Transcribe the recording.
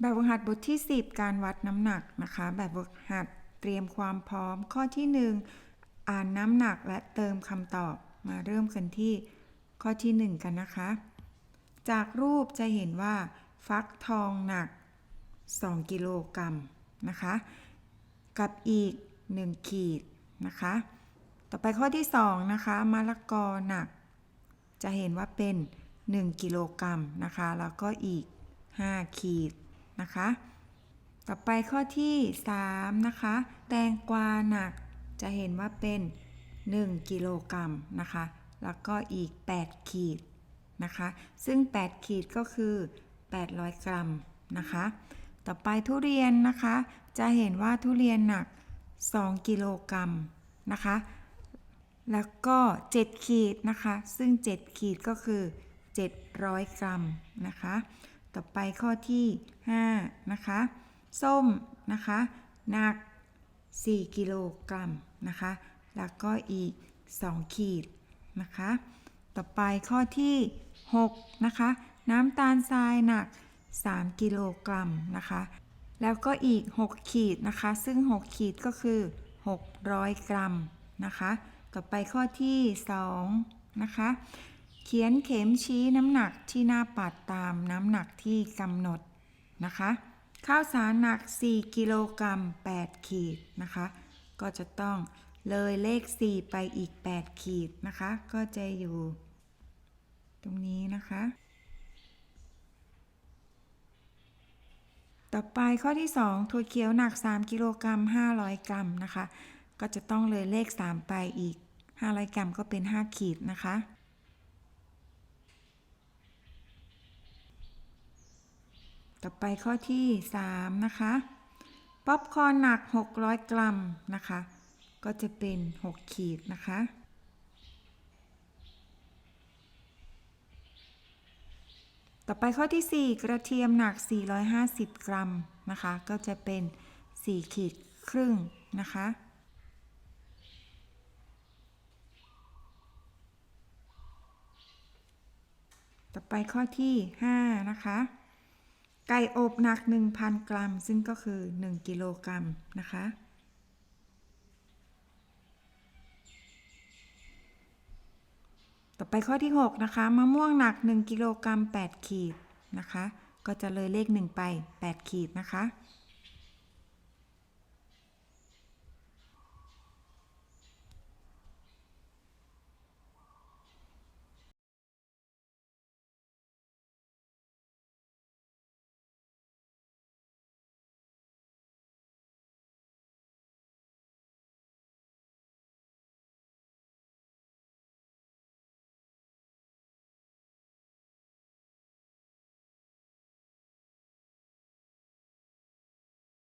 แบบฝึกหัดบทที่ 10 การวัดน้ำหนักนะคะ แบบฝึกหัดเตรียมความพร้อมข้อที่ 1 อ่านน้ำหนักและเติมคำตอบมาเริ่มกันที่ข้อที่ 1 กันนะคะ จากรูปจะเห็นว่า ฟักทองหนัก 2 กิโลกรัมนะคะ กับอีก 1 ขีดนะคะ ต่อไปข้อที่ 2 นะคะมะละกอหนัก จะเห็นว่าเป็น 1 กิโลกรัมนะคะ แล้วก็อีก 5 ขีด นะคะ ต่อไปข้อที่ 3 นะคะ แตงกวาหนักจะเห็นว่าเป็น 1 กิโลกรัมนะคะ แล้วก็อีก 8 ขีดนะคะ ซึ่ง 8 ขีดก็คือ 800 กรัมนะคะ ต่อไปทุเรียนนะคะ จะเห็นว่าทุเรียนหนัก 2 กิโลกรัมนะคะ แล้วก็ 7 ขีดนะคะ ซึ่ง 7 ขีดก็คือ 700 กรัมนะคะ ต่อไปข้อที่ 5 นะคะ ส้มนะคะหนัก 4 กิโลกรัมนะคะ แล้วก็อีก 2 ขีดนะคะ ต่อไปข้อที่ 6 นะคะ น้ำตาลทรายหนัก 3 กิโลกรัมนะคะ แล้วก็อีก 6 ขีดนะคะ ซึ่ง 6 ขีดก็คือ 600 กรัมนะคะ ต่อไปข้อที่ 2 นะคะ เขียนเข็มชี้น้ำหนักที่หน้าปัดตามน้ำหนักที่กำหนดนะคะ ข้าวสารหนัก 4 กิโลกรัม 8 ขีดนะคะ ก็จะต้องเลยเลข 4 ไปอีก 8 ขีดนะคะ ก็จะอยู่ ตรงนี้นะคะ ต่อไปข้อที่ 2 ถั่วเขียวหนัก 3 กิโลกรัม 500 กรัมนะคะ ก็จะต้องเลยเลข 3 ไปอีก 500 กรัมก็เป็น 5 ขีดนะคะ ต่อไปข้อที่ 3 นะคะป๊อปคอร์นหนัก 600 กรัมนะคะ ก็จะเป็น 6 ขีดนะคะ ต่อไปข้อที่ 4 กระเทียมหนัก 450 กรัมนะคะ ก็จะเป็น 4 ขีดครึ่งนะคะ ต่อไปข้อที่ 5 นะคะ ไก่อบหนัก 1,000 กรัม ซึ่งก็คือ 1 กิโลกรัมนะคะ ต่อไปข้อที่ 6 นะคะ มะม่วงหนัก 1 กิโลกรัม 8 ขีดนะคะ ก็จะเลยเลข 1 ไป 8 ขีดนะคะ